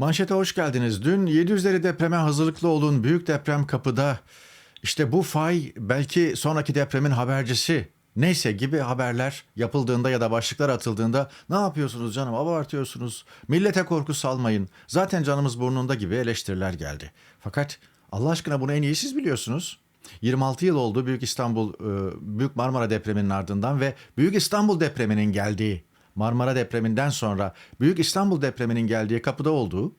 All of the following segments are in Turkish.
Manşete hoş geldiniz. Dün 700'leri depreme hazırlıklı olun. Büyük deprem kapıda. İşte bu fay belki sonraki depremin habercisi. Neyse gibi haberler yapıldığında ya da başlıklar atıldığında ne yapıyorsunuz canım abartıyorsunuz. Millete korku salmayın. Zaten canımız burnunda gibi eleştiriler geldi. Fakat Allah aşkına bunu en iyi siz biliyorsunuz. 26 yıl oldu Büyük İstanbul, Büyük Marmara depreminin ardından ve Büyük İstanbul depreminin geldiği, Marmara depreminden sonra Büyük İstanbul depreminin geldiği kapıda olduğu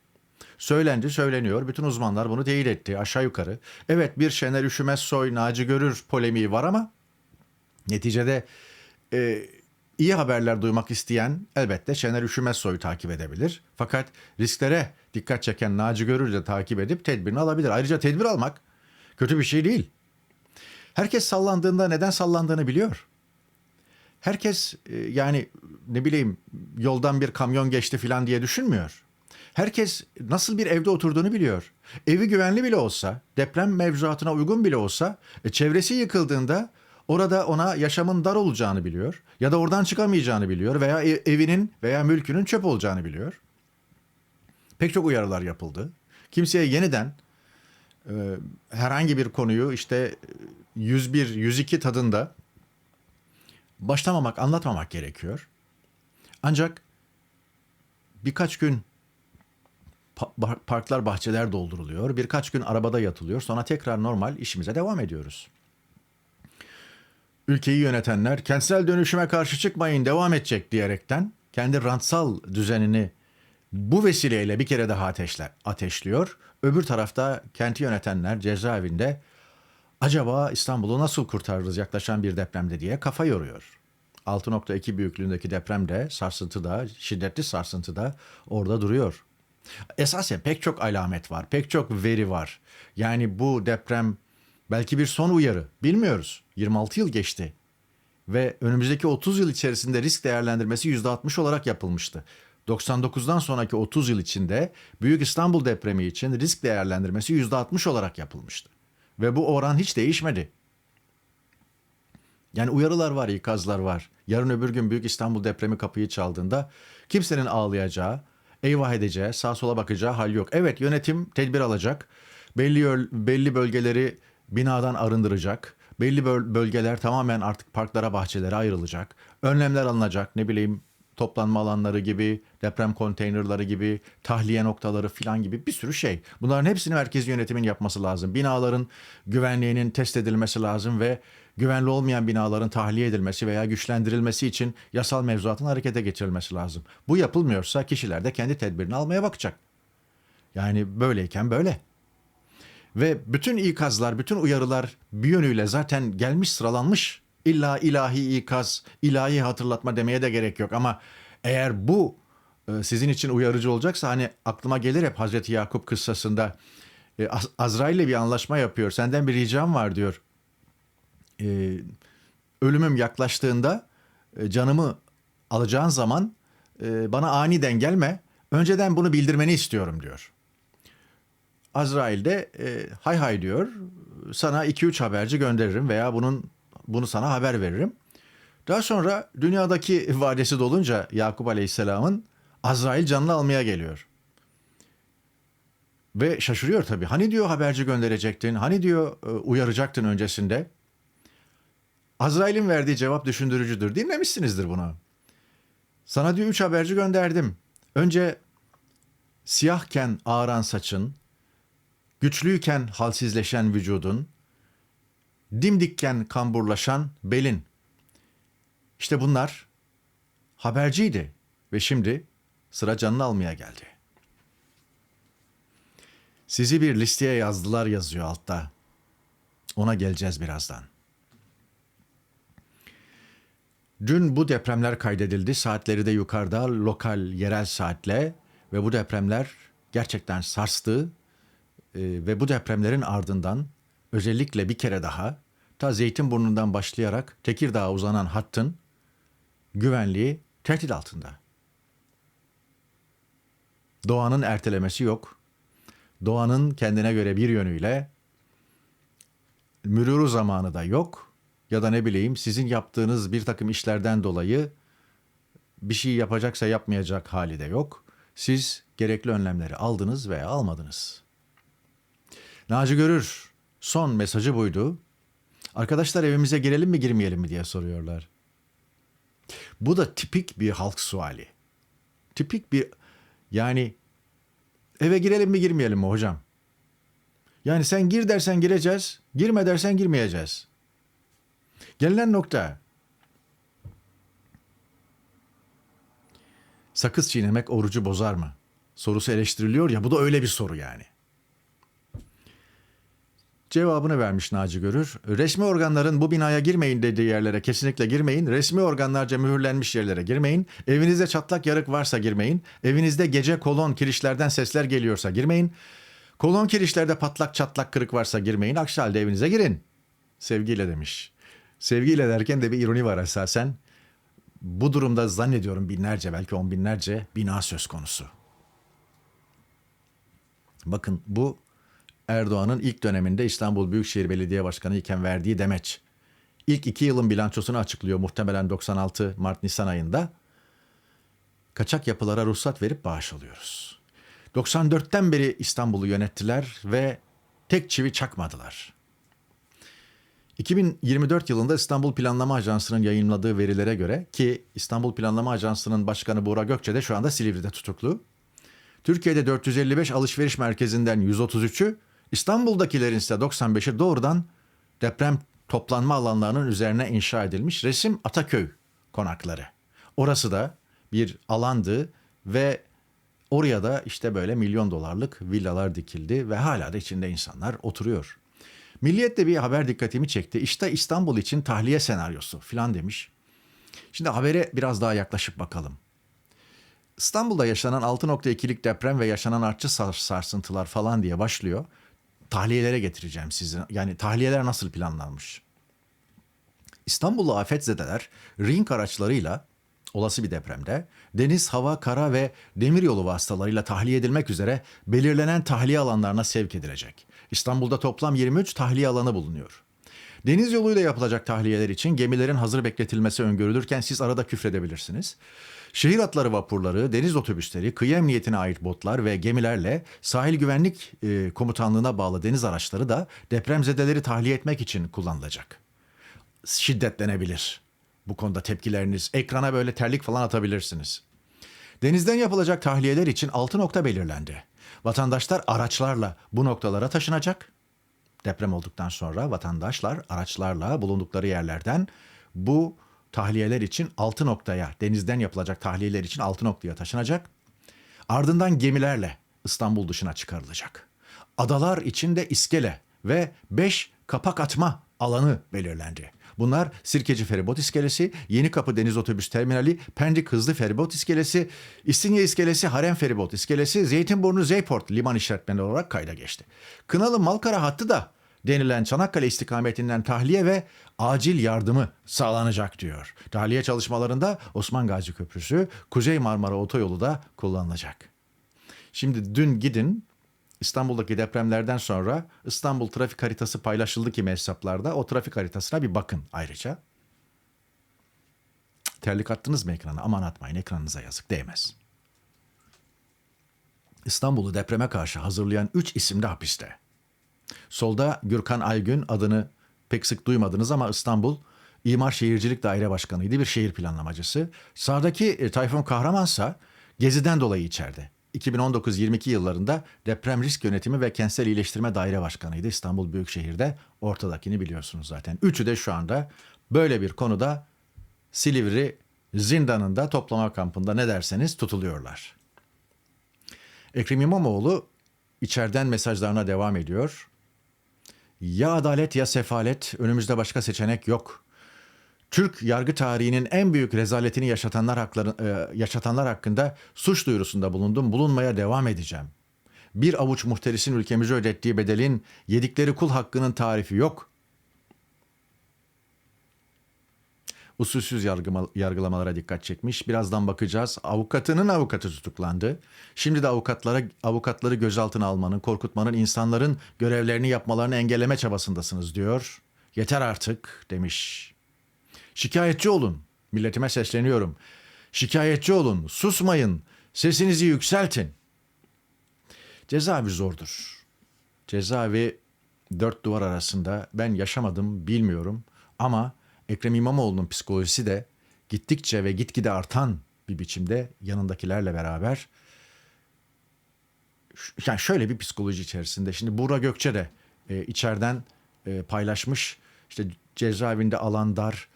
söylendi, söyleniyor. Bütün uzmanlar bunu teyit etti aşağı yukarı. Evet bir Şener Üşümez Soy, Naci Görür polemiği var ama neticede e, iyi haberler duymak isteyen elbette Şener Üşümez Soy'u takip edebilir. Fakat risklere dikkat çeken Naci Görür de takip edip tedbirini alabilir. Ayrıca tedbir almak kötü bir şey değil. Herkes sallandığında neden sallandığını biliyor. Herkes e, yani ne bileyim yoldan bir kamyon geçti falan diye düşünmüyor. Herkes nasıl bir evde oturduğunu biliyor. Evi güvenli bile olsa, deprem mevzuatına uygun bile olsa, e, çevresi yıkıldığında orada ona yaşamın dar olacağını biliyor ya da oradan çıkamayacağını biliyor veya ev- evinin veya mülkünün çöp olacağını biliyor. Pek çok uyarılar yapıldı. Kimseye yeniden e, herhangi bir konuyu işte e, 101, 102 tadında başlamamak, anlatmamak gerekiyor. Ancak birkaç gün parklar, bahçeler dolduruluyor. Birkaç gün arabada yatılıyor. Sonra tekrar normal işimize devam ediyoruz. Ülkeyi yönetenler kentsel dönüşüme karşı çıkmayın devam edecek diyerekten kendi rantsal düzenini bu vesileyle bir kere daha ateşler, ateşliyor. Öbür tarafta kenti yönetenler cezaevinde acaba İstanbul'u nasıl kurtarırız yaklaşan bir depremde diye kafa yoruyor. 6.2 büyüklüğündeki deprem de sarsıntı da şiddetli sarsıntı da orada duruyor. Esasen pek çok alamet var, pek çok veri var. Yani bu deprem belki bir son uyarı bilmiyoruz. 26 yıl geçti ve önümüzdeki 30 yıl içerisinde risk değerlendirmesi %60 olarak yapılmıştı. 99'dan sonraki 30 yıl içinde Büyük İstanbul depremi için risk değerlendirmesi %60 olarak yapılmıştı. Ve bu oran hiç değişmedi. Yani uyarılar var, ikazlar var. Yarın öbür gün Büyük İstanbul depremi kapıyı çaldığında kimsenin ağlayacağı, eyvah edeceği, sağa sola bakacağı hal yok. Evet yönetim tedbir alacak. Belli belli bölgeleri binadan arındıracak. Belli böl- bölgeler tamamen artık parklara, bahçelere ayrılacak. Önlemler alınacak. Ne bileyim toplanma alanları gibi, deprem konteynerları gibi, tahliye noktaları filan gibi bir sürü şey. Bunların hepsini merkezi yönetimin yapması lazım. Binaların güvenliğinin test edilmesi lazım ve güvenli olmayan binaların tahliye edilmesi veya güçlendirilmesi için yasal mevzuatın harekete geçirilmesi lazım. Bu yapılmıyorsa kişiler de kendi tedbirini almaya bakacak. Yani böyleyken böyle. Ve bütün ikazlar, bütün uyarılar bir yönüyle zaten gelmiş sıralanmış. İlla ilahi ikaz, ilahi hatırlatma demeye de gerek yok ama eğer bu e, sizin için uyarıcı olacaksa hani aklıma gelir hep Hazreti Yakup kıssasında e, Az- Azrail ile bir anlaşma yapıyor. Senden bir ricam var diyor. E, ölümüm yaklaştığında canımı alacağın zaman bana aniden gelme. Önceden bunu bildirmeni istiyorum diyor. Azrail de hay hay diyor. Sana 2-3 haberci gönderirim veya bunun bunu sana haber veririm. Daha sonra dünyadaki vadesi dolunca Yakup Aleyhisselam'ın Azrail canını almaya geliyor. Ve şaşırıyor tabii. Hani diyor haberci gönderecektin, hani diyor e, uyaracaktın öncesinde. Azrail'in verdiği cevap düşündürücüdür. Dinlemişsinizdir bunu. Sana diyor üç haberci gönderdim. Önce siyahken ağaran saçın, güçlüyken halsizleşen vücudun, dimdikken kamburlaşan belin. İşte bunlar haberciydi ve şimdi sıra canını almaya geldi. Sizi bir listeye yazdılar yazıyor altta. Ona geleceğiz birazdan. Dün bu depremler kaydedildi. Saatleri de yukarıda lokal yerel saatle ve bu depremler gerçekten sarstı. Ee, ve bu depremlerin ardından özellikle bir kere daha ta Zeytinburnu'ndan başlayarak Tekirdağ'a uzanan hattın güvenliği tehdit altında. Doğanın ertelemesi yok. Doğanın kendine göre bir yönüyle mürürü zamanı da yok. Ya da ne bileyim sizin yaptığınız bir takım işlerden dolayı bir şey yapacaksa yapmayacak hali de yok. siz gerekli önlemleri aldınız veya almadınız. Naci Görür son mesajı buydu. Arkadaşlar evimize girelim mi girmeyelim mi diye soruyorlar. Bu da tipik bir halk suali. Tipik bir yani eve girelim mi girmeyelim mi hocam? Yani sen gir dersen gireceğiz, girme dersen girmeyeceğiz. Gelinen nokta. Sakız çiğnemek orucu bozar mı? Sorusu eleştiriliyor ya bu da öyle bir soru yani. Cevabını vermiş Naci Görür. Resmi organların bu binaya girmeyin dediği yerlere kesinlikle girmeyin. Resmi organlarca mühürlenmiş yerlere girmeyin. Evinizde çatlak yarık varsa girmeyin. Evinizde gece kolon kirişlerden sesler geliyorsa girmeyin. Kolon kirişlerde patlak çatlak kırık varsa girmeyin. Aksi halde evinize girin. Sevgiyle demiş. Sevgiyle derken de bir ironi var esasen. Bu durumda zannediyorum binlerce belki on binlerce bina söz konusu. Bakın bu Erdoğan'ın ilk döneminde İstanbul Büyükşehir Belediye Başkanı iken verdiği demeç. İlk iki yılın bilançosunu açıklıyor muhtemelen 96 Mart-Nisan ayında. Kaçak yapılara ruhsat verip bağış alıyoruz. 94'ten beri İstanbul'u yönettiler ve tek çivi çakmadılar. 2024 yılında İstanbul Planlama Ajansı'nın yayınladığı verilere göre ki İstanbul Planlama Ajansı'nın başkanı Buğra Gökçe de şu anda Silivri'de tutuklu. Türkiye'de 455 alışveriş merkezinden 133'ü, İstanbul'dakilerin ise 95'i doğrudan deprem toplanma alanlarının üzerine inşa edilmiş resim Ataköy konakları. Orası da bir alandı ve oraya da işte böyle milyon dolarlık villalar dikildi ve hala da içinde insanlar oturuyor. Milliyet'te bir haber dikkatimi çekti. İşte İstanbul için tahliye senaryosu filan demiş. Şimdi habere biraz daha yaklaşıp bakalım. İstanbul'da yaşanan 6.2'lik deprem ve yaşanan artçı sarsıntılar falan diye başlıyor. Tahliyelere getireceğim sizi. Yani tahliyeler nasıl planlanmış? İstanbullu afetzedeler ring araçlarıyla olası bir depremde deniz, hava, kara ve demiryolu vasıtalarıyla tahliye edilmek üzere belirlenen tahliye alanlarına sevk edilecek. İstanbul'da toplam 23 tahliye alanı bulunuyor. Deniz yoluyla yapılacak tahliyeler için gemilerin hazır bekletilmesi öngörülürken siz arada küfredebilirsiniz. Şehir atları vapurları, deniz otobüsleri, kıyı emniyetine ait botlar ve gemilerle sahil güvenlik e, komutanlığına bağlı deniz araçları da depremzedeleri tahliye etmek için kullanılacak. Şiddetlenebilir. Bu konuda tepkileriniz, ekrana böyle terlik falan atabilirsiniz. Denizden yapılacak tahliyeler için 6 nokta belirlendi. Vatandaşlar araçlarla bu noktalara taşınacak. Deprem olduktan sonra vatandaşlar araçlarla bulundukları yerlerden bu tahliyeler için 6 noktaya, denizden yapılacak tahliyeler için 6 noktaya taşınacak. Ardından gemilerle İstanbul dışına çıkarılacak. Adalar için de iskele ve 5 kapak atma alanı belirlendi. Bunlar Sirkeci Feribot İskelesi, Yenikapı Deniz Otobüs Terminali, Pendik Hızlı Feribot İskelesi, İstinye İskelesi, Harem Feribot İskelesi, Zeytinburnu Zeyport liman işletmeni olarak kayda geçti. Kınalı Malkara hattı da denilen Çanakkale istikametinden tahliye ve acil yardımı sağlanacak diyor. Tahliye çalışmalarında Osman Gazi Köprüsü, Kuzey Marmara Otoyolu da kullanılacak. Şimdi dün gidin İstanbul'daki depremlerden sonra İstanbul trafik haritası paylaşıldı kimi hesaplarda. O trafik haritasına bir bakın ayrıca. Terlik attınız mı ekrana? Aman atmayın ekranınıza yazık değmez. İstanbul'u depreme karşı hazırlayan 3 isim de hapiste. Solda Gürkan Aygün adını pek sık duymadınız ama İstanbul İmar Şehircilik Daire Başkanı'ydı bir şehir planlamacısı. Sağdaki e, Tayfun Kahramansa Gezi'den dolayı içeride. 2019-22 yıllarında deprem risk yönetimi ve kentsel iyileştirme daire başkanıydı İstanbul Büyükşehir'de. Ortadakini biliyorsunuz zaten. Üçü de şu anda böyle bir konuda Silivri zindanında toplama kampında ne derseniz tutuluyorlar. Ekrem İmamoğlu içeriden mesajlarına devam ediyor. Ya adalet ya sefalet önümüzde başka seçenek yok. Türk yargı tarihinin en büyük rezaletini yaşatanlar hakları, e, yaşatanlar hakkında suç duyurusunda bulundum. Bulunmaya devam edeceğim. Bir avuç muhterisin ülkemize ödettiği bedelin yedikleri kul hakkının tarifi yok. Usulsüz yargılamalara dikkat çekmiş. Birazdan bakacağız. Avukatının avukatı tutuklandı. Şimdi de avukatlara avukatları gözaltına almanın, korkutmanın, insanların görevlerini yapmalarını engelleme çabasındasınız diyor. Yeter artık demiş. Şikayetçi olun. Milletime sesleniyorum. Şikayetçi olun. Susmayın. Sesinizi yükseltin. Cezaevi zordur. Cezaevi dört duvar arasında ben yaşamadım bilmiyorum ama Ekrem İmamoğlu'nun psikolojisi de gittikçe ve gitgide artan bir biçimde yanındakilerle beraber yani şöyle bir psikoloji içerisinde. Şimdi Buğra Gökçe de e, içeriden e, paylaşmış. İşte cezaevinde alan dar,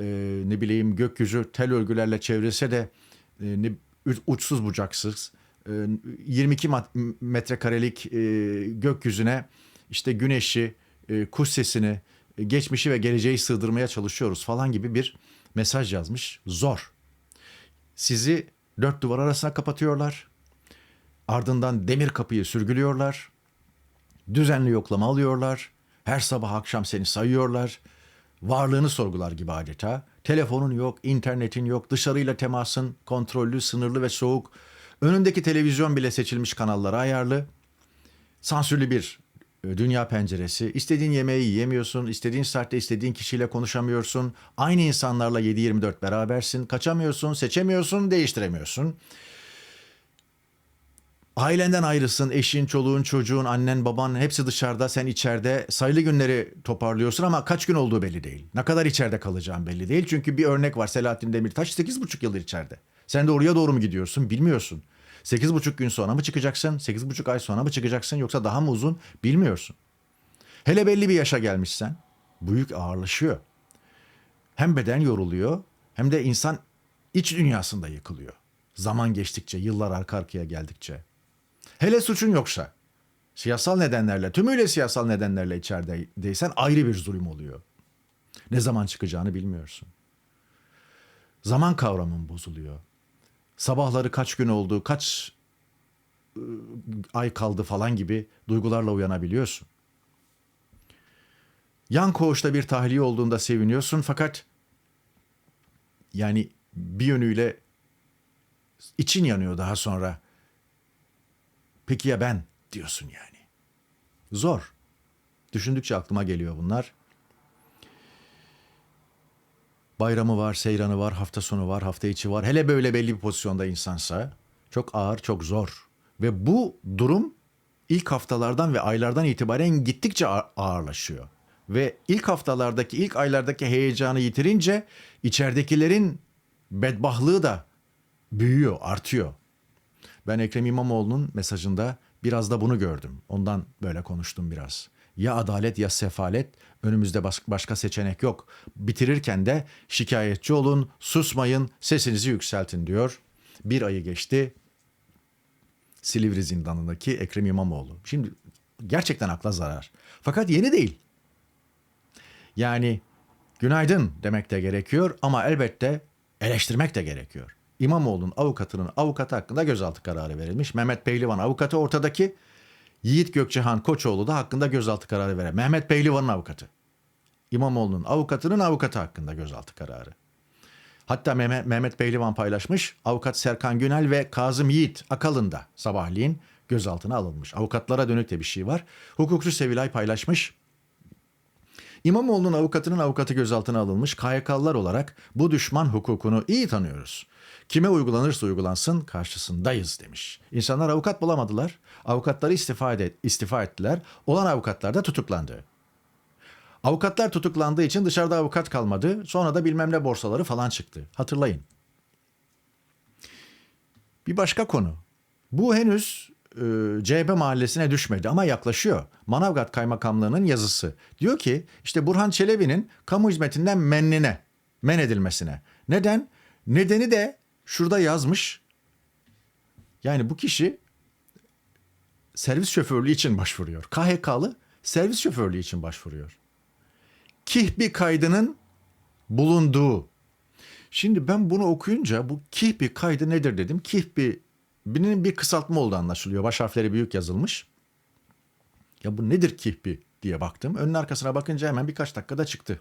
e, ne bileyim gökyüzü tel örgülerle çevrilse de e, ne, uçsuz bucaksız. E, 22 mat- metrekarelik e, gökyüzüne işte güneşi, e, kuş sesini, e, geçmişi ve geleceği sığdırmaya çalışıyoruz falan gibi bir mesaj yazmış. Zor. Sizi dört duvar arasına kapatıyorlar. Ardından demir kapıyı sürgülüyorlar. Düzenli yoklama alıyorlar. Her sabah akşam seni sayıyorlar. Varlığını sorgular gibi adeta. Telefonun yok, internetin yok, dışarıyla temasın kontrollü, sınırlı ve soğuk. Önündeki televizyon bile seçilmiş kanallara ayarlı. Sansürlü bir e, dünya penceresi. İstediğin yemeği yiyemiyorsun, istediğin saatte istediğin kişiyle konuşamıyorsun. Aynı insanlarla 7-24 berabersin. Kaçamıyorsun, seçemiyorsun, değiştiremiyorsun. Ailenden ayrısın, eşin, çoluğun, çocuğun, annen, baban hepsi dışarıda, sen içeride. Sayılı günleri toparlıyorsun ama kaç gün olduğu belli değil. Ne kadar içeride kalacağın belli değil. Çünkü bir örnek var Selahattin Demirtaş 8,5 yıldır içeride. Sen de oraya doğru mu gidiyorsun bilmiyorsun. 8,5 gün sonra mı çıkacaksın, 8,5 ay sonra mı çıkacaksın yoksa daha mı uzun bilmiyorsun. Hele belli bir yaşa gelmişsen bu yük ağırlaşıyor. Hem beden yoruluyor hem de insan iç dünyasında yıkılıyor. Zaman geçtikçe, yıllar arka arkaya geldikçe. Hele suçun yoksa, siyasal nedenlerle, tümüyle siyasal nedenlerle içerideysen ayrı bir zulüm oluyor. Ne zaman çıkacağını bilmiyorsun. Zaman kavramın bozuluyor. Sabahları kaç gün oldu, kaç ıı, ay kaldı falan gibi duygularla uyanabiliyorsun. Yan koğuşta bir tahliye olduğunda seviniyorsun fakat yani bir yönüyle için yanıyor daha sonra. Peki ya ben diyorsun yani. Zor. Düşündükçe aklıma geliyor bunlar. Bayramı var, seyranı var, hafta sonu var, hafta içi var. Hele böyle belli bir pozisyonda insansa çok ağır, çok zor. Ve bu durum ilk haftalardan ve aylardan itibaren gittikçe ağ- ağırlaşıyor. Ve ilk haftalardaki, ilk aylardaki heyecanı yitirince içeridekilerin bedbahlığı da büyüyor, artıyor. Ben Ekrem İmamoğlu'nun mesajında biraz da bunu gördüm. Ondan böyle konuştum biraz. Ya adalet ya sefalet. Önümüzde başka seçenek yok. Bitirirken de şikayetçi olun, susmayın, sesinizi yükseltin diyor. Bir ayı geçti. Silivri zindanındaki Ekrem İmamoğlu. Şimdi gerçekten akla zarar. Fakat yeni değil. Yani günaydın demek de gerekiyor ama elbette eleştirmek de gerekiyor. İmamoğlu'nun avukatının avukatı hakkında gözaltı kararı verilmiş. Mehmet Pehlivan avukatı ortadaki. Yiğit Gökçehan Koçoğlu da hakkında gözaltı kararı veren. Mehmet Pehlivan'ın avukatı. İmamoğlu'nun avukatının avukatı hakkında gözaltı kararı. Hatta Mehmet, Mehmet Pehlivan paylaşmış. Avukat Serkan Günel ve Kazım Yiğit Akalın'da sabahleyin gözaltına alınmış. Avukatlara dönük de bir şey var. Hukukçu Sevilay paylaşmış. İmamoğlu'nun avukatının avukatı gözaltına alınmış KYK'lılar olarak bu düşman hukukunu iyi tanıyoruz. Kime uygulanırsa uygulansın karşısındayız demiş. İnsanlar avukat bulamadılar. Avukatları istifa, ed- istifa ettiler. Olan avukatlar da tutuklandı. Avukatlar tutuklandığı için dışarıda avukat kalmadı. Sonra da bilmem ne borsaları falan çıktı. Hatırlayın. Bir başka konu. Bu henüz e, CHP mahallesine düşmedi ama yaklaşıyor. Manavgat Kaymakamlığı'nın yazısı. Diyor ki işte Burhan Çelebi'nin kamu hizmetinden mennine, men edilmesine. Neden? Nedeni de şurada yazmış. Yani bu kişi servis şoförlüğü için başvuruyor. KHK'lı servis şoförlüğü için başvuruyor. Kihbi kaydının bulunduğu Şimdi ben bunu okuyunca bu kihbi kaydı nedir dedim. Kihbi'nin bir kısaltma olduğu anlaşılıyor. Baş harfleri büyük yazılmış. Ya bu nedir kihbi diye baktım. Önün arkasına bakınca hemen birkaç dakikada çıktı.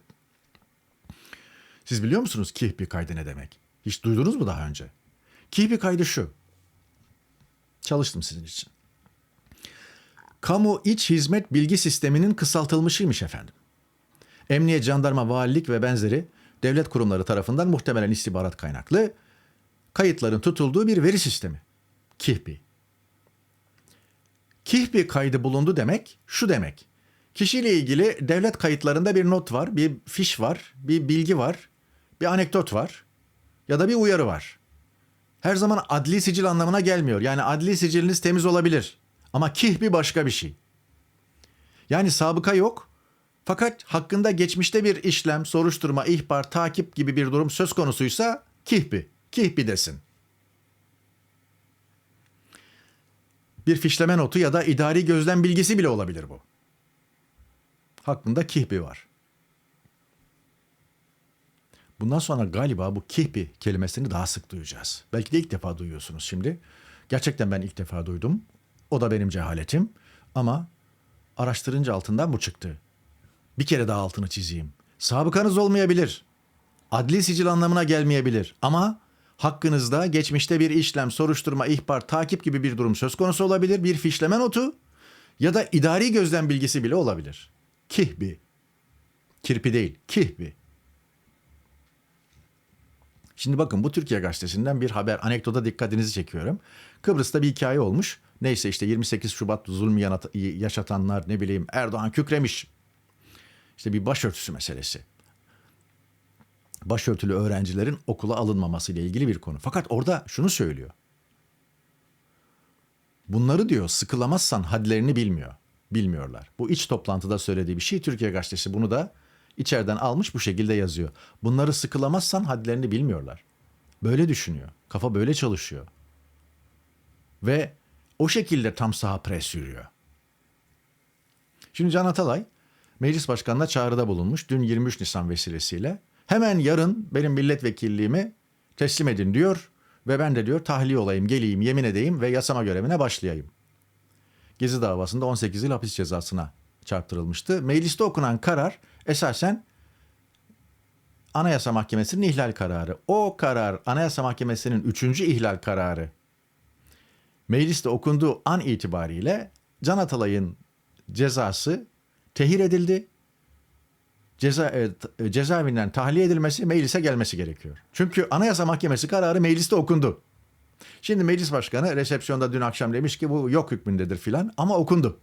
Siz biliyor musunuz kihbi kaydı ne demek? Hiç duydunuz mu daha önce? Kihbi kaydı şu. Çalıştım sizin için. Kamu İç Hizmet Bilgi Sistemi'nin kısaltılmışıymış efendim. Emniyet, jandarma, valilik ve benzeri devlet kurumları tarafından muhtemelen istihbarat kaynaklı kayıtların tutulduğu bir veri sistemi. Kihbi. Kihbi kaydı bulundu demek şu demek. Kişiyle ilgili devlet kayıtlarında bir not var, bir fiş var, bir bilgi var, bir anekdot var ya da bir uyarı var. Her zaman adli sicil anlamına gelmiyor. Yani adli siciliniz temiz olabilir ama kihbi başka bir şey. Yani sabıka yok fakat hakkında geçmişte bir işlem, soruşturma, ihbar, takip gibi bir durum söz konusuysa kihbi, kihbi desin. Bir fişleme notu ya da idari gözlem bilgisi bile olabilir bu. Hakkında kihbi var. Bundan sonra galiba bu kihbi kelimesini daha sık duyacağız. Belki de ilk defa duyuyorsunuz şimdi. Gerçekten ben ilk defa duydum. O da benim cehaletim. Ama araştırınca altından bu çıktı. Bir kere daha altını çizeyim. Sabıkanız olmayabilir. Adli sicil anlamına gelmeyebilir. Ama hakkınızda geçmişte bir işlem, soruşturma, ihbar, takip gibi bir durum söz konusu olabilir. Bir fişleme notu ya da idari gözlem bilgisi bile olabilir. Kihbi. Kirpi değil, kihbi. Şimdi bakın bu Türkiye Gazetesi'nden bir haber, anekdota dikkatinizi çekiyorum. Kıbrıs'ta bir hikaye olmuş. Neyse işte 28 Şubat zulmü yaşatanlar ne bileyim Erdoğan kükremiş. İşte bir başörtüsü meselesi. Başörtülü öğrencilerin okula alınmaması ile ilgili bir konu. Fakat orada şunu söylüyor. Bunları diyor sıkılamazsan hadlerini bilmiyor. Bilmiyorlar. Bu iç toplantıda söylediği bir şey. Türkiye Gazetesi bunu da içeriden almış bu şekilde yazıyor. Bunları sıkılamazsan hadlerini bilmiyorlar. Böyle düşünüyor. Kafa böyle çalışıyor. Ve o şekilde tam saha pres yürüyor. Şimdi Can Atalay meclis başkanına çağrıda bulunmuş dün 23 Nisan vesilesiyle. Hemen yarın benim milletvekilliğimi teslim edin diyor ve ben de diyor tahliye olayım, geleyim, yemin edeyim ve yasama görevine başlayayım. Gezi davasında 18 yıl hapis cezasına çarptırılmıştı. Mecliste okunan karar esasen Anayasa Mahkemesi'nin ihlal kararı. O karar Anayasa Mahkemesi'nin 3. ihlal kararı. Mecliste okunduğu an itibariyle Can Atalay'ın cezası tehir edildi. Ceza, e, t- cezaevinden tahliye edilmesi, meclise gelmesi gerekiyor. Çünkü Anayasa Mahkemesi kararı mecliste okundu. Şimdi meclis başkanı resepsiyonda dün akşam demiş ki bu yok hükmündedir filan ama okundu.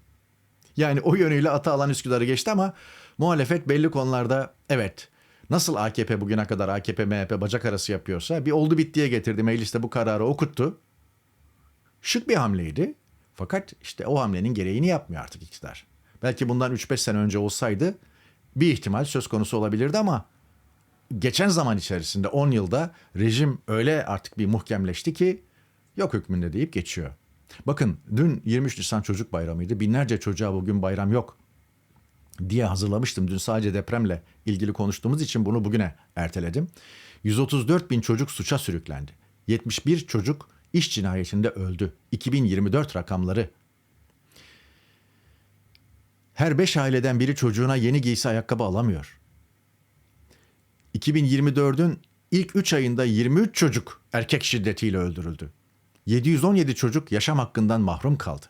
Yani o yönüyle ata alan Üsküdar'ı geçti ama muhalefet belli konularda evet nasıl AKP bugüne kadar AKP MHP bacak arası yapıyorsa bir oldu bittiye getirdi mecliste bu kararı okuttu. Şık bir hamleydi. Fakat işte o hamlenin gereğini yapmıyor artık iktidar. Belki bundan 3-5 sene önce olsaydı bir ihtimal söz konusu olabilirdi ama geçen zaman içerisinde 10 yılda rejim öyle artık bir muhkemleşti ki yok hükmünde deyip geçiyor. Bakın dün 23 Nisan Çocuk Bayramı'ydı. Binlerce çocuğa bugün bayram yok diye hazırlamıştım. Dün sadece depremle ilgili konuştuğumuz için bunu bugüne erteledim. 134 bin çocuk suça sürüklendi. 71 çocuk iş cinayetinde öldü. 2024 rakamları. Her 5 aileden biri çocuğuna yeni giysi ayakkabı alamıyor. 2024'ün ilk 3 ayında 23 çocuk erkek şiddetiyle öldürüldü. 717 çocuk yaşam hakkından mahrum kaldı.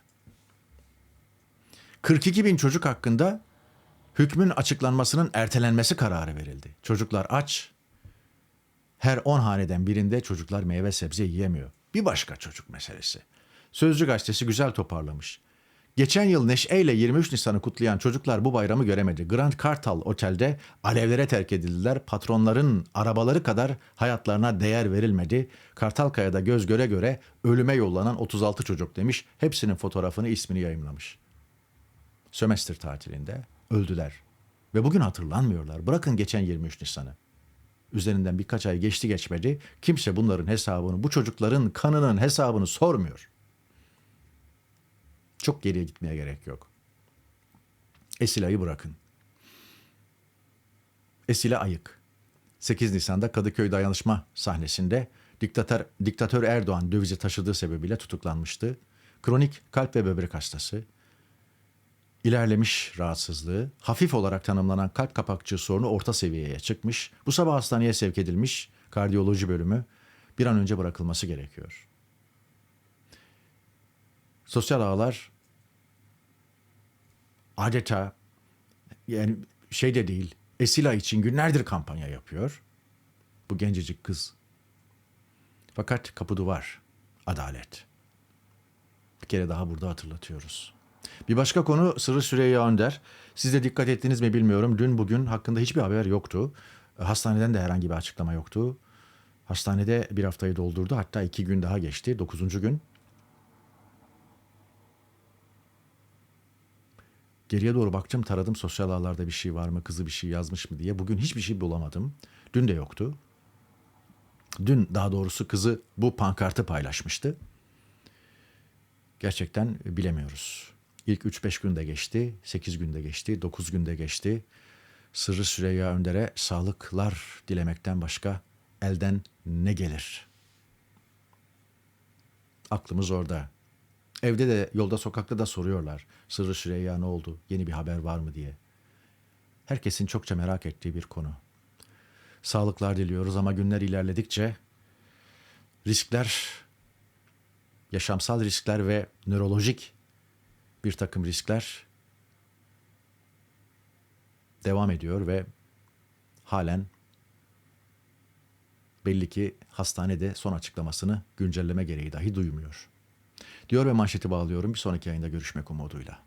42 bin çocuk hakkında hükmün açıklanmasının ertelenmesi kararı verildi. Çocuklar aç. Her 10 haneden birinde çocuklar meyve sebze yiyemiyor. Bir başka çocuk meselesi. Sözcü gazetesi güzel toparlamış. Geçen yıl neşeyle 23 Nisan'ı kutlayan çocuklar bu bayramı göremedi. Grand Kartal Otel'de alevlere terk edildiler. Patronların arabaları kadar hayatlarına değer verilmedi. Kartalkaya'da göz göre göre ölüme yollanan 36 çocuk demiş. Hepsinin fotoğrafını ismini yayımlamış. Sömestr tatilinde öldüler. Ve bugün hatırlanmıyorlar. Bırakın geçen 23 Nisan'ı. Üzerinden birkaç ay geçti geçmedi. Kimse bunların hesabını, bu çocukların kanının hesabını sormuyor. Çok geriye gitmeye gerek yok. Esile'yi bırakın. Esile Ayık. 8 Nisan'da Kadıköy dayanışma sahnesinde diktatör, diktatör Erdoğan dövizi taşıdığı sebebiyle tutuklanmıştı. Kronik kalp ve böbrek hastası. İlerlemiş rahatsızlığı, hafif olarak tanımlanan kalp kapakçığı sorunu orta seviyeye çıkmış. Bu sabah hastaneye sevk edilmiş kardiyoloji bölümü bir an önce bırakılması gerekiyor. Sosyal ağlar adeta yani şey de değil Esila için günlerdir kampanya yapıyor. Bu gencecik kız. Fakat kapı duvar. Adalet. Bir kere daha burada hatırlatıyoruz. Bir başka konu Sırrı Süreyya Önder. Siz de dikkat ettiniz mi bilmiyorum. Dün bugün hakkında hiçbir haber yoktu. Hastaneden de herhangi bir açıklama yoktu. Hastanede bir haftayı doldurdu. Hatta iki gün daha geçti. Dokuzuncu gün. Geriye doğru baktım taradım sosyal ağlarda bir şey var mı, kızı bir şey yazmış mı diye. Bugün hiçbir şey bulamadım. Dün de yoktu. Dün daha doğrusu kızı bu pankartı paylaşmıştı. Gerçekten bilemiyoruz. İlk 3-5 günde geçti, 8 günde geçti, 9 günde geçti. Sırrı Süreyya Önder'e sağlıklar dilemekten başka elden ne gelir? Aklımız orada. Evde de yolda sokakta da soruyorlar. Sırrı Süreyya ne oldu? Yeni bir haber var mı diye. Herkesin çokça merak ettiği bir konu. Sağlıklar diliyoruz ama günler ilerledikçe riskler, yaşamsal riskler ve nörolojik bir takım riskler devam ediyor ve halen belli ki hastanede son açıklamasını güncelleme gereği dahi duymuyor. Diyor ve manşeti bağlıyorum. Bir sonraki yayında görüşmek umuduyla.